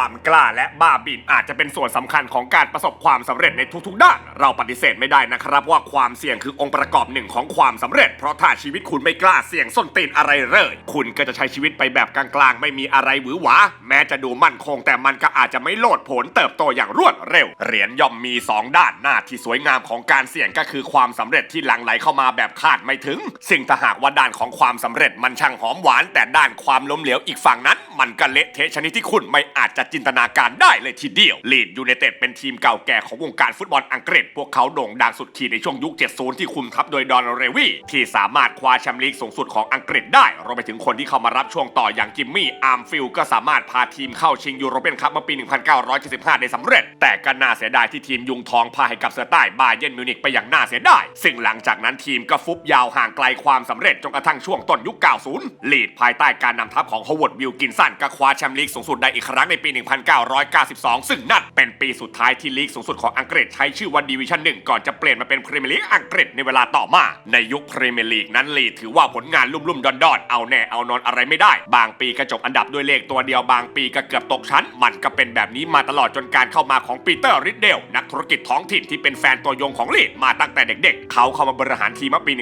ความกล้าและบ้าบินอาจจะเป็นส่วนสำคัญของการประสบความสำเร็จในทุกๆ ด้าน เราปฏิเสธไม่ได้นะครับว่าความเสี่ยงคือองค์ประกอบหนึ่งของความสำเร็จ เพราะถ้าชีวิตคุณไม่กล้าเสี่ยงส้นตีนอะไรเลย คุณก็จะใช้ชีวิตไปแบบกลางๆ ไม่มีอะไรหวือหวา แม้จะดูมั่นคงแต่มันก็อาจจะไม่โลดโผนเติบโตอย่างรวดเร็ว เหรียญย่อมมีสองด้านหน้าที่สวยงามของการเสี่ยงก็คือความสำเร็จที่หลั่งไหลเข้ามาแบบคาดไม่ถึงสิ่งถ้าหากว่าด้านของความสำเร็จมันช่างหอมหวาน แต่ด้านความล้มเหลวอีกฝั่งนั้น มันก็เละเทะชนิดที่คุณไม่อาจจะจินตนาการได้เลยทีเดียวลีดยูไนเต็ดเป็นทีมเก่าแก่ของวงการฟุตบอลอังกฤษ พวกเขาโด่งดังสุดขีดในช่วงยุค 70 ที่คุมทัพโดยดอนเรวีที่สามารถคว้าแชมป์ลีกสูงสุดของอังกฤษได้รวมไปถึงคนที่เข้ามารับช่วงต่ออย่างจิมมี่อาร์มฟิลก็สามารถพาทีมเข้าชิงยูโรเปียนคัพเมื่อปี 1975 ได้สำเร็จ แต่ก็น่าเสียดายที่ทีมยุงทองพาให้กับเสือใต้บาเยิร์นมิวนิกไปอย่างน่าเสียดายซึ่งหลังจากนั้นทีมก็ฟุบยาวห่างไกลความสำเร็จจนกระทั่งช่วงต้นยุค 90 ลีดภายใต้การนำทัพของฮาวเวิร์ดวิลกินสันก็คว้าแชมป์ลีกสูงสุดได้อีกครั้งในปี1992 ซึ่งนั่น เป็นปีสุดท้ายที่ลีกสูงสุดของอังกฤษใช้ชื่อว่าดิวิชั่นหนึ่งก่อนจะเปลี่ยนมาเป็นพรีเมียร์ลีกอังกฤษในเวลาต่อมา ในยุคพรีเมียร์ลีกนั้นลีถือว่าผลงานลุ่มๆดอนๆเอาแน่เอานอนอะไรไม่ได้ บางปีก็จบอันดับด้วยเลขตัวเดียวบางปีก็เกือบตกชั้น มันก็เป็นแบบนี้มาตลอดจนการเข้ามาของปีเตอร์ริดเดลนักธุรกิจท้องถิ่นที่เป็นแฟนตัวยงของลีดมาตั้งแต่เด็กๆ เขาเข้ามาบริหารทีมเมื่อปี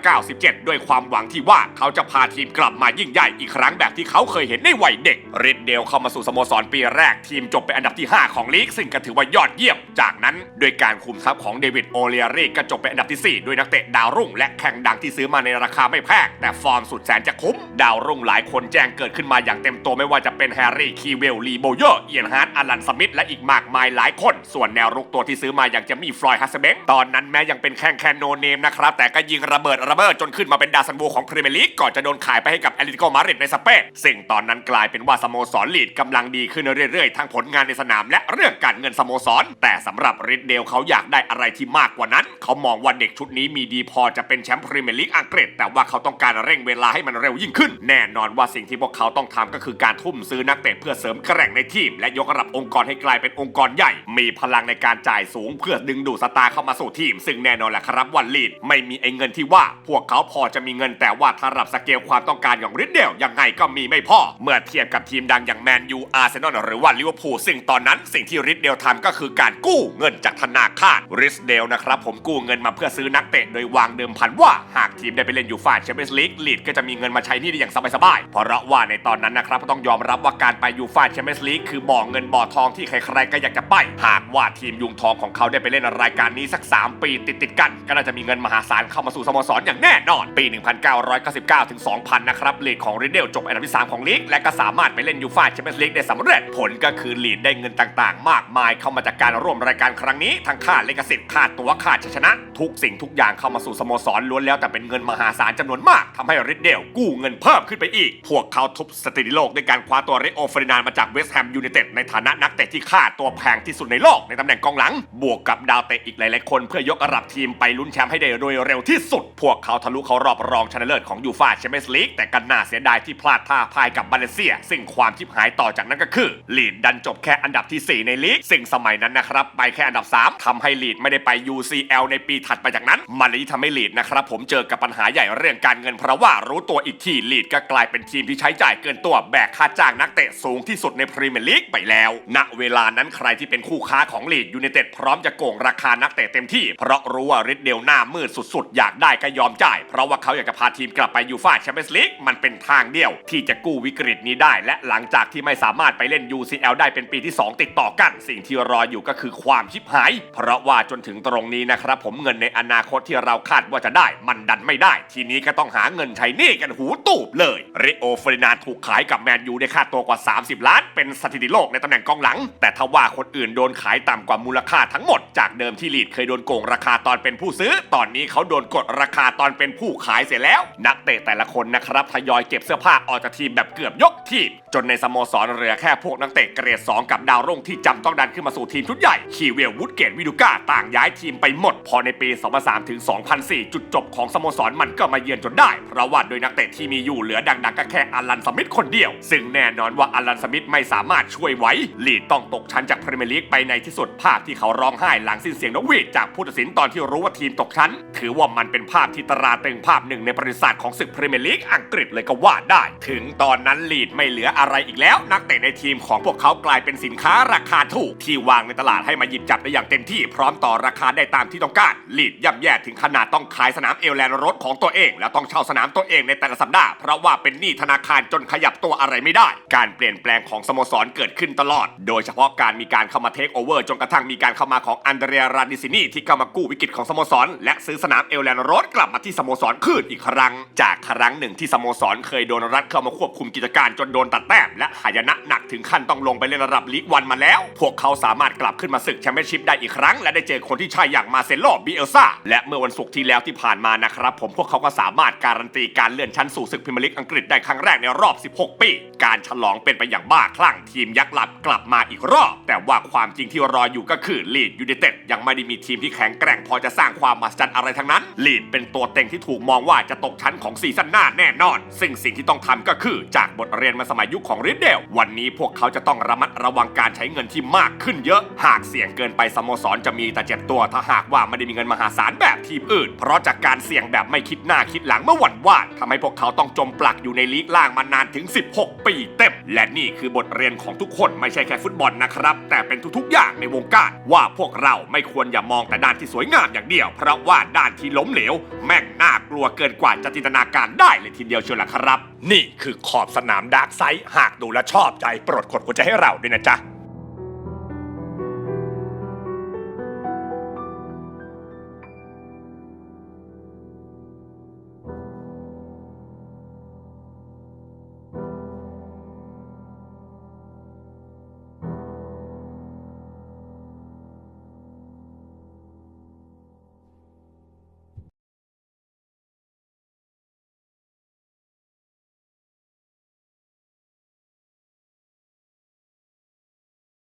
1997 ด้วยความหวังที่ว่าเขาจะพาทีมกลับมายิ่งใหญ่อีกครั้งแบบที่เขาเคยเห็นในวัยเด็กริดเดลเข้ามาสู่สโมสรปีแรกทีมจบเป็นอันดับที่ 5 ของของลีกซึ่งก็ถือว่ายอดเยี่ยม จากนั้นโดยการคุมทัพของเดวิดโอเลียรีก็จบเป็นอันดับที่ 4 ด้วยนักเตะดาวรุ่ง และแข่งดังที่ซื้อมาในราคาไม่แพงแต่ฟอร์มสุดแสนจะคุ้ม ดาวรุ่งหลายคนแจ้งเกิดขึ้นมาอย่างเต็มตัวไม่ว่าจะเป็นแฮร์รี่คีเวลลีโบเยอร์เอียนฮาร์ดอลันสมิธและอีกมากมายหลายคน ส่วนแนวรุกตัวที่ซื้อมาอย่างจะมีฟลอยด์ฮัสเบงตอนนั้นแม้ยังเป็นแค่แค่โนเนมนะครับแต่ก็ยิงระเบิดระเบิดจนขึ้นมาเป็นดาวซันโบของพรีเมียร์ลีกก่อนจะโดนขายไปให้กับแอตเลติโกมาดริดในสเปนซึ่งตอนนั้นกลายเป็นว่าสโมสรลีดกำลังดีขึ้นเรื่อยๆทั้งผลงานในสนามและเรื่องการเงินสโมสร แต่สำหรับริดเดลเขาอยากได้อะไรที่มากกว่านั้น เขามองว่าเด็กชุดนี้มีดีพอจะเป็นแชมป์พรีเมียร์ลีกอังกฤษ แต่ว่าเขาต้องการเร่งเวลาให้มันเร็วยิ่งขึ้น แน่นอนว่าสิ่งที่พวกเขาต้องทำก็คือการทุ่มซื้อนักเตะเพื่อเสริมแกร่งในทีม และยกระดับองค์กรให้กลายเป็นองค์กรใหญ่ มีพลังในการจ่ายสูงเพื่อดึงดูดสตาร์เข้ามาสู่ทีม ซึ่งแน่นอนแหละครับว่าลีดไม่มีไอ้เงินที่ว่าพวกเขาพอจะมีเงินแต่ว่าถ้ารับสเกลความต้องการอย่างริดเดลยังไงก็มีไม่พอเมื่อเทียบกับทีมดังอย่างแมนยูอาร์เซนอลหรือว่าลิเวอร์พูลซึ่งตอนนั้นสิงที่ริดเดลทำก็คือการกู้เงินจากธนาคารริสเดลนะครับผมกู้เงินมาเพื่อซื้อนักเตะโดยวางเดิมพันว่าหากทีมได้ไปเล่นยูฟ่าแชมเปี้ยนส์ลีกลีดก็จะมีเงินมาใช้นี่ได้อย่างสบายๆเพราะว่าในตอนนั้นนะครับต้องยอมรับว่าการไปยูฟ่าแชมเปี้ยนส์ลีกคือบ่อเงินบ่อทองที่ใครๆก็อยากจะไป หากว่าทีมยุงทองของเขาได้ไปเล่นรายการนี้สัก 3 ปีติดๆกัน ก็น่าจะมีเงินมหาศาลเข้ามาสู่สโมสรอย่างแน่นอน ปี 1999ถึง2000 นะครับลีดของริดเดลจบอันดับที่ 3 ของลีกและก็สามารถไปเล่นยูฟ่าแชมเปี้ยนส์ลีกได้สำเร็จผลก็คือลีดได้เงินต่างๆมากมายเข้ามาจากการร่วมรายการครั้งนี้ ทั้งค่าลิขสิทธิ์ค่าตัวค่าชชนะ ทุกสิ่งทุกอย่างเข้ามาสู่สโมสรล้วนแล้วแต่เป็นเงินมหาศาลจำนวนมากทำให้ริดเดลกู้เงินเพิ่มขึ้นไปอีก พวกเขาทุบสถิติโลกด้วยการคว้าตัวเรโอเฟรนานมาจากเวสต์แฮมยูไนเต็ดในฐานะนักเตะที่ค่าตัวแพงที่สุดในโลกในตำแหน่งกองหลัง บวกกับดาวเตะอีกหลายๆคน เพื่อยกระดับทีมไปลุ้นแชมป์ให้ได้โดยเร็วที่สุด พวกเขาทะลุเข้ารอบรองชนะเลิศของยูฟ่าแชมเปี้ยนส์ลีกแต่กันน่าเสียดายที่พลาดท่าพ่ายกับบาเลเซีย ซึ่งความชิบหายต่อจากนั้นก็คือลีดดันจบแค่อันดับที่4 ในลีก ซึ่งสมัยนั้นนะครับไปแค่อันดับ 3ทำให้ลีดไม่ได้ไป UCL ในปีถัดไปจากนั้น มันเลยทำให้ลีดนะครับผมเจอกับปัญหาใหญ่เรื่องการเงินเพราะว่ารู้ตัวอีกทีลีดก็กลายเป็นทีมที่ใช้จ่ายเกินตัวแบกค่าจ้างนักเตะสูงที่สุดในพรีเมียร์ลีกไปแล้ว ณ เวลานั้นใครที่เป็นคู่ค้าของลีดยูไนเต็ดพร้อมจะโกงราคานักเตะเต็มที่ เพราะรู้ว่าริดเดลหน้ามืดสุดๆ อยากได้ก็ยอมจ่าย เพราะว่าเขาอยากจะพาทีมกลับไปยูฟ่าแชมเปี้ยนส์ลีกมันเป็นทางเดียว ที่จะกู้วิกฤตนี้ได้ และหลังจากที่ไม่สามารถไปเล่น UCL ได้เป็นปีที่ 2 ติดต่อกันสิ่งที่รออยู่ก็คือความชิบหาย เพราะว่าจนถึงตรงนี้นะครับ ผมเงินในอนาคตที่เราคาดว่าจะได้ มันดันไม่ได้ ทีนี้ก็ต้องหาเงินใช้หนี้กันหูตูบเลยเรโอเฟรนานถูกขายกับแมนยูได้ค่าตัวกว่า 30 ล้าน เป็นสถิติโลกในตำแหน่งกองหลัง แต่ถ้าว่าคนอื่นโดนขายต่ำกว่ามูลค่าทั้งหมดจากเดิมที่ลีดเคยโดนโกงราคาตอนเป็นผู้ซื้อ ตอนนี้เขาโดนกดราคาตอนเป็นผู้ขายเสียแล้ว นักเตะแต่ละคนนะครับทยอยเก็บเสื้อผ้าออกจากทีมแบบเกือบยกทีมจนในสโมสรเหลือแค่พวกนักเตะเกรด2กับดาวรุ่งที่จำต้องดันขึ้นมาสู่ทีมชุดใหญ่คีเวลวูดเกตวิดูก้าต่างย้ายทีมไปหมด พอในปี 2003ถึง2004 จุดจบของสโมสรมันก็มาเยือนจนได้ เพราะว่าโดยนักเตะที่มีอยู่เหลือดังๆก็แค่อลันสมิธคนเดียว ซึ่งแน่นอนว่าอลันสมิธไม่สามารถช่วยไว้ ลีดต้องตกชั้นจากพรีเมียร์ลีกไปในที่สุดภาพที่เขาร้องไห้หลังสิ้นเสียงนกหวีดจากผู้ตัดสินตอนที่รู้ว่าทีมตกชั้น ถือว่ามันเป็นภาพที่ตราตรึงภาพหนึ่งในประวัติศาสตร์ของศึกพรีเมียร์ลีกอังกฤษเลยก็ว่าได้ ถึงตอนนั้นลีดไม่เหลืออะไรอีกแล้ว นักเตะในทีมของพวกเขากลายเป็นสินค้าราคาถูก ที่วางในตลาดให้มาหยิบจับได้อย่างเต็มที่ พร้อมต่อราคาได้ตามที่ต้องการลีดย่ำแย่ถึงขนาดต้องขายสนามเอลแลนด์รถของตัวเอง แล้วต้องเช่าสนามตัวเองในแต่ละสัปดาห์เพราะว่าเป็นหนี้ธนาคารจนขยับตัวอะไรไม่ได้ การเปลี่ยนแปลงของสโมสรเกิดขึ้นตลอด โดยเฉพาะการมีการเข้ามาเทคโอเวอร์จนกระทั่งมีการเข้ามาของอันเดรียราดิซินีที่เข้ามากู้วิกฤตของสโมสร และซื้อสนามเอลแลนด์โรดกลับมาที่สโมสรคืนอีกครั้ง จากครั้งหนึ่งที่สโมสรเคยโดนรัฐเข้ามาควบคุมกิจการจนโดนตัดแต้มและหายนะหนักถึงขั้นต้องลงไปเล่นระดับลีกวันมาแล้วพวกเขาสามารถกลับขึ้นมาศึกแชมเปี้ยนชิพได้อีกครั้ง และได้เจอคนที่ใช่อย่างมาเซโลบิเอลซาและเมื่อวันศุกร์ที่แล้วที่ผ่านมานะครับผมพวกเขาก็สามารถการันตีการเลื่อนชั้นสู่ศึกพรีเมียร์ลีกอังกฤษได้ครั้งแรกในรอบ 16 ปี การฉลองเป็นไปอย่างบ้าคลั่งทีมยักษ์หลับกลับมาอีกรอบ แต่ว่าความจริงที่รออยู่ก็คือลีดยู i นเต็ดยังไม่ได้มีทีมที่แข็งแกร่งพอจะสร้างความมหัศจรรย์อะไรทั้งนั้นลีดเป็นตัวเต็งที่ถูกมองว่าจะตกชั้นของซีซั่นหน้าแน่นอน ซึ่งสิ่งที่ต้องทำก็คือจากบทเรียนมาสมัยยุคของริดเดลวันนี้พวกเขาจะต้องระมัดระวังการใช้เงินที่มากขึ้นเยอะ หากเสี่ยงเกินไปสโมสรจะมีแต่เจ็บตัว ถ้าหากว่าไม่ได้มีเงินมหาศาลแบบทีมอื่น เพราะจากการเสี่ยงแบบไม่คิดหน้าคิดหลังเมื่อวันวานทำให้พวกเขาต้องจมปลักอยู่ในลีกล่างมานานถึง 16 ปีเต็ม และนี่คือบทเรียนของทุกคนไม่ใช่แค่ฟุตบอลนะครับ แต่เป็นทุกๆ อย่างในวงการว่าพวกเราไม่ควรอย่ามองแต่ด้านที่สวยงามอย่างเดียว เพราะว่าด้านที่ล้มเหลว แม่งน่ากลัวเกินกว่าจะจินตนาการได้เลยทีเดียวเชียวล่ะครับ นี่คือขอบสนามดาร์กไซด์หากดูและชอบใจโปรดกดหัวใจให้เราด้วยนะจ๊ะ